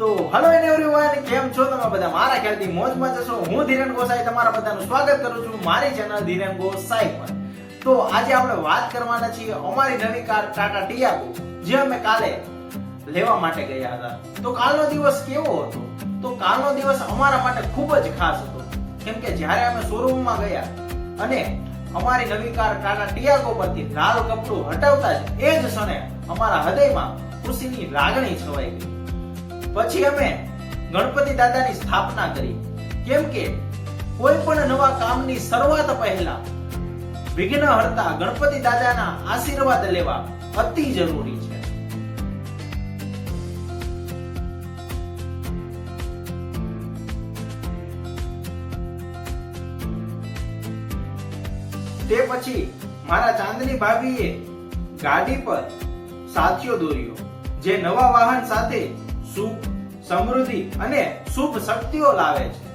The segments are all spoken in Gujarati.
તો હલો એવરીવન કેમ છો તમે બધા? મારા ખ્યાલથી મોજમાં જશો હું ધીરેન ગોસાઈ તમારા બધાનું સ્વાગત કરું છું મારી ચેનલ ધીરેન ગોસાઈ પર. તો આજે આપણે વાત કરવાના છીએ અમારી નવી કાર ટાટા ટિયાગો, જે અમે કાલે લેવા માટે ગયા હતા. તો કાલનો દિવસ કેવો હતો? તો કાલનો દિવસ અમારા માટે ખૂબ જ ખાસ હતો. કેમ કે જ્યારે અમે શોરૂમમાં ગયા અને અમારી નવી કાર ટાટા ટિયાગો પરથી લાલ કપડું હટાવતા જ એ જ ક્ષણે અમારા હૃદયમાં ખુશીની લાગણી છવાઈ ગઈ. પછી અમે ગણપતિ દાદાની સ્થાપના કરી. કેમ કે કોઈ પણ નવા કામની શરૂઆત પહેલા વિઘ્ન હર્તા ગણપતિ દાદાના આશીર્વાદ લેવા અતિ જરૂરી છે. તે પછી મારા ચાંદની ભાભીએ ગાડી પર સાથીઓ દોર્યો, જે નવા વાહન સાથે સુખ, સમૃદ્ધિ અને શુભ શક્તિઓ લાવે છે.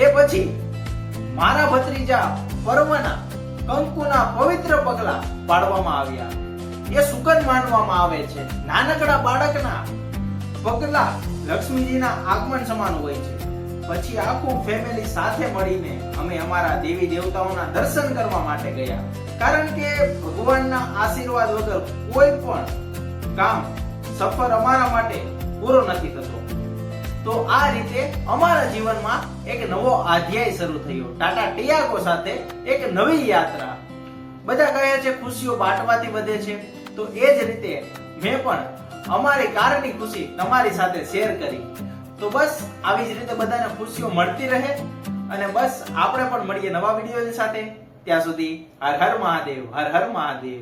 એ પછી મારા ભત્રીજા પર્વના કંકુના પવિત્ર પગલા પાડવામાં આવ્યા. એ સુકન માનવામાં આવે છે. નાનકડા બાળકના પગલા લક્ષ્મીજીના આગમન સમાન હોય છે. પછી આખું ફેમિલી સાથે મળીને અમે અમારા દેવી દેવતાઓના દર્શન કરવા માટે ગયા. કારણ કે ભગવાનના આશીર્વાદ વગર કોઈ પણ કામ, સફર અમારા માટે પૂરો નથી થતો. તો આ રીતે અમારા જીવનમાં એક નવો અધ્યાય શરૂ થયો. ટાટા ટિયાગો સાથે એક નવી યાત્રા. બધા કહે છે, ખુશીઓ બાંટવાથી વધે છે. તો એ જ રીતે મેં પણ અમારી કારની ખુશી તમારી સાથે શેર કરી. તો બસ આવી જ રીતે બધાને ખુશીઓ મળતી રહે અને બસ આપણે પણ મળીએ નવા વીડિયો સાથે. ત્યાં સુધી હર હર મહાદેવ, હર હર મહાદેવ.